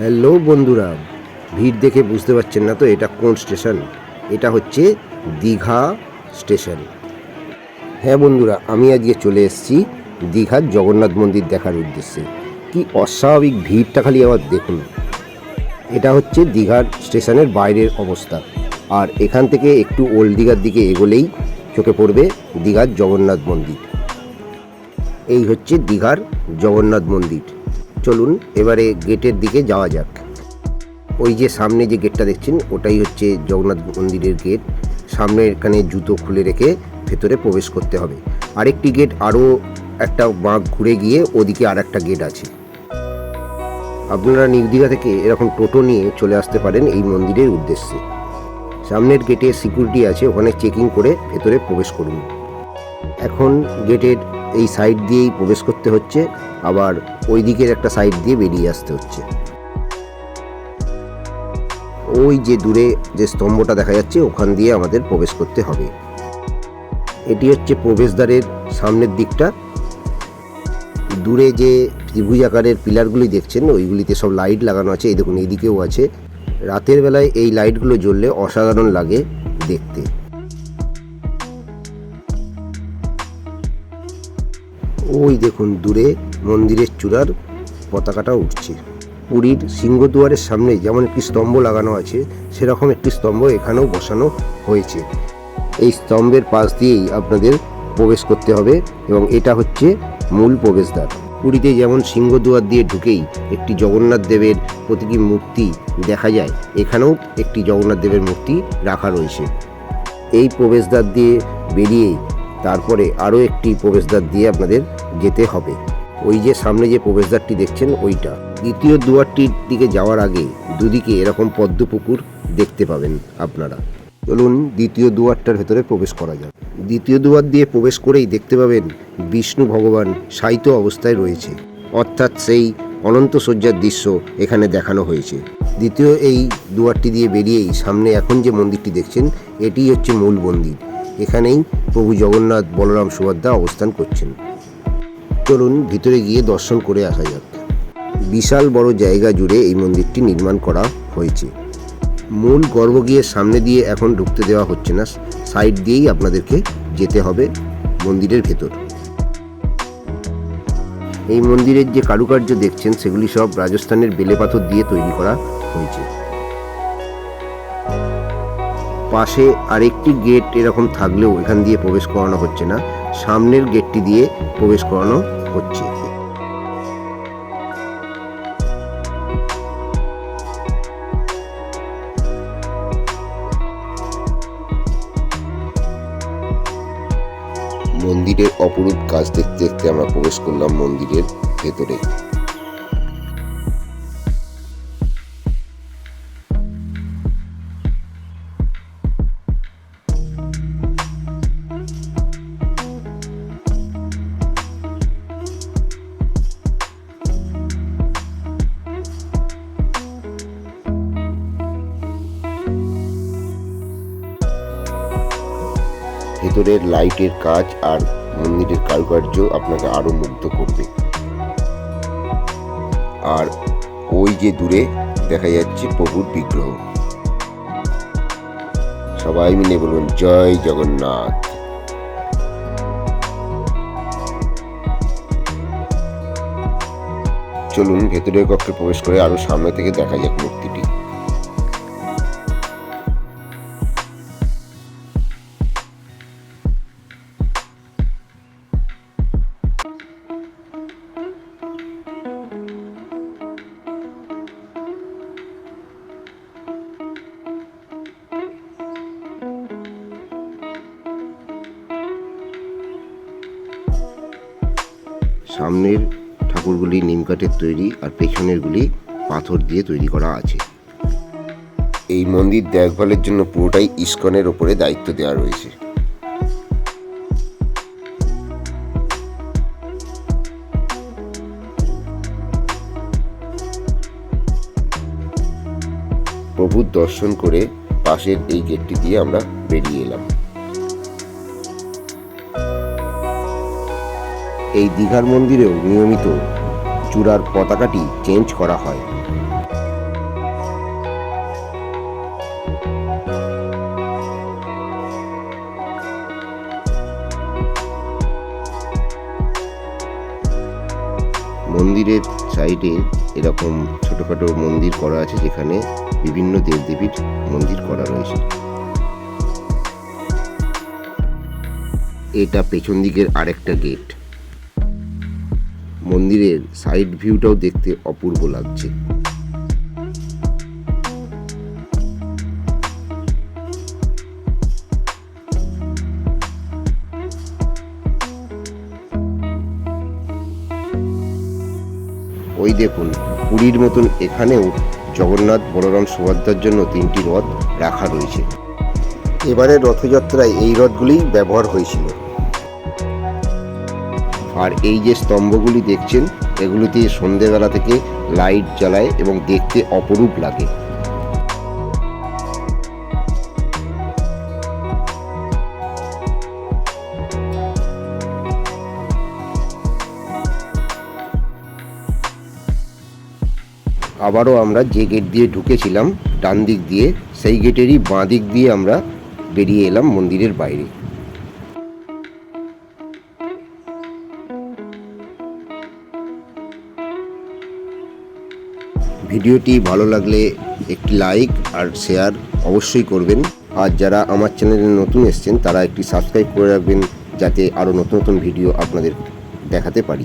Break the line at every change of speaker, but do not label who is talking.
Hello বন্ধুরা, ভিড় দেখে বুঝতে পারছেন না তো এটা কোন স্টেশন? এটা হচ্ছে দীঘা স্টেশন। হ্যাঁ বন্ধুরা, আমি আজকে চলে এসেছি দীঘার জগন্নাথ মন্দির দেখার উদ্দেশ্যে। কি অস্বাভাবিক ভিড়টা খালি আবার দেখুন। এটা হচ্ছে দীঘার স্টেশনের বাইরের অবস্থা। আর এখান থেকে একটু ওল্ড দীঘার দিকে এগোলেই চোখে পড়বে দীঘার জগন্নাথ মন্দির। এই হচ্ছে দীঘার জগন্নাথ মন্দির। চলুন, এবারে গেটের দিকে যাওয়া যাক। ওই যে সামনে যে গেটটা দেখছেন, ওটাই হচ্ছে জগন্নাথ মন্দিরের গেট। সামনে এখানে জুতো খুলে রেখে ভেতরে প্রবেশ করতে হবে। আরেকটি গেট, আরও একটা বাঁক ঘুরে গিয়ে ওদিকে আর একটা গেট আছে। আপনারা নিউ দীঘা থেকে এরকম টোটো নিয়ে চলে আসতে পারেন এই মন্দিরের উদ্দেশ্যে। সামনের গেটে সিকিউরিটি আছে, ওখানে চেকিং করে ভেতরে প্রবেশ করুন। এখন গেটের এই সাইড দিয়েই প্রবেশ করতে হচ্ছে, আবার ওই দিকের একটা সাইড দিয়ে বেরিয়ে আসতে হচ্ছে। ওই যে দূরে যে স্তম্ভটা দেখা যাচ্ছে, ওখান দিয়ে আমাদের প্রবেশ করতে হবে। এটি হচ্ছে প্রবেশদ্বারের সামনের দিকটা। দূরে যে ত্রিভুজ আকারের পিলারগুলি দেখছেন, ওইগুলিতে সব লাইট লাগানো আছে। এই দেখুন, এইদিকেও আছে। রাতের বেলায় এই লাইটগুলো জ্বললে অসাধারণ লাগে দেখতে। ওই দেখুন দূরে মন্দিরের চূড়ার পতাকাটা উঠছে। পুরীর সিংহদুয়ারের সামনে যেমন একটি স্তম্ভ লাগানো আছে, সেরকম একটি স্তম্ভ এখানেও বসানো হয়েছে। এই স্তম্ভের পাশ দিয়েই আপনাদের প্রবেশ করতে হবে এবং এটা হচ্ছে মূল প্রবেশদ্বার। পুরীতে যেমন সিংহদুয়ার দিয়ে ঢুকেই একটি জগন্নাথ দেবের প্রতিটি মূর্তি দেখা যায়, এখানেও একটি জগন্নাথ দেবের মূর্তি রাখা রয়েছে। এই প্রবেশদ্বার দিয়ে বেরিয়েই তারপরে আরও একটি প্রবেশদ্বার দিয়ে আপনাদের যেতে হবে। ওই যে সামনে যে প্রবেশদ্বারটি দেখছেন, ওইটা। দ্বিতীয় দুয়ারটির দিকে যাওয়ার আগে দুদিকে এরকম পদ্ম পুকুর দেখতে পাবেন আপনারা। চলুন দ্বিতীয় দুয়ারটার ভেতরে প্রবেশ করা যাক। দ্বিতীয় দুয়ার দিয়ে প্রবেশ করেই দেখতে পাবেন বিষ্ণু ভগবান সাহিত্য অবস্থায় রয়েছে। অর্থাৎ সেই অনন্ত শয্যার দৃশ্য এখানে দেখানো হয়েছে। দ্বিতীয় এই দুয়ারটি দিয়ে বেরিয়েই সামনে এখন যে মন্দিরটি দেখছেন এটি হচ্ছে মূল মন্দির। এখানেই প্রভু জগন্নাথ বলরাম সুভদ্রা অবস্থান করছেন। চলুন ভিতরে গিয়ে দর্শন করে আসা যাক। বিশাল বড় জায়গা জুড়ে এই মন্দিরটি নির্মাণ করা হয়েছে। মূল গর্ভগৃহের সামনে দিয়ে এখন ঢুকতে দেওয়া হচ্ছে না। সাইড দিয়েই আপনাদেরকে যেতে হবে মন্দিরের ভেতর। এই মন্দিরের যে কারুকার্য দেখছেন, সেগুলি সব রাজস্থানের বেলে পাথর দিয়ে তৈরি করা হয়েছে। পাশে আরেকটি গেট এরকম থাকলেও এখান দিয়ে প্রবেশ করানো হচ্ছে না। সামনের গেটটি দিয়ে প্রবেশ করানো হচ্ছে। মন্দিরের অপরূপ কাজ দেখতে দেখতে আমরা প্রবেশ করলাম মন্দিরের ভেতরে। ভেতরের লাইটের কাজ আর মন্দিরের কারুকার্য আপনাকে আরও মুগ্ধ করবে। আর ওই যে দূরে দেখা যাচ্ছে প্রভুর বিগ্রহ। সবাই মিলে বলুন, জয় জগন্নাথ। চলুন, ভেতরের কক্ষে প্রবেশ করে আরও সামনে থেকে দেখা যাক মূর্তিটি। সামনের ঠাকুরগুলি নিমকাঠের তৈরি আর পেছনেরগুলি পাথর দিয়ে তৈরি করা আছে। এই মন্দির দেখভালের জন্য পুরোটাই ইস্কনের ওপরে দায়িত্ব দেওয়া রয়েছে। প্রভুর দর্শন করে পাশের এই গেটটি দিয়ে আমরা বেরিয়ে এলাম। এই দীঘার মন্দিরেও নিয়মিত চূড়ার পতাকাটি চেঞ্জ করা হয়। মন্দিরের সাইডে এরকম ছোটোখাটো মন্দির করা আছে যেখানে বিভিন্ন দেবদেবীর মন্দির করা রয়েছে। এটা পেছন দিকের আরেকটা গেট। মন্দিরের সাইড ভিউটাও দেখতে অপূর্ব লাগছে। ওই দেখুন, পুরীর মতন এখানেও জগন্নাথ বলরাম সুভদ্রার জন্য তিনটি রথ রাখা রয়েছে। এবারের রথযাত্রায় এই রথগুলিই ব্যবহার হয়েছিল। আর এই যে স্তম্ভগুলি দেখছেন, এগুলিতে সন্ধেবেলা থেকে লাইট জ্বালায় এবং দেখতে অপরূপ লাগে। আবারও আমরা যে গেট দিয়ে ঢুকেছিলাম, ডান দিক দিয়ে, সেই গেটেরই বাঁ দিক দিয়ে আমরা বেরিয়ে এলাম মন্দিরের বাইরে। ভিডিওটি ভালো লাগলে একটি লাইক আর শেয়ার অবশ্যই করবেন। আর যারা আমার চ্যানেলে নতুন এসছেন, তারা একটি সাবস্ক্রাইব করে রাখবেন যাতে আরও নতুন নতুন ভিডিও আপনাদের দেখাতে পারি।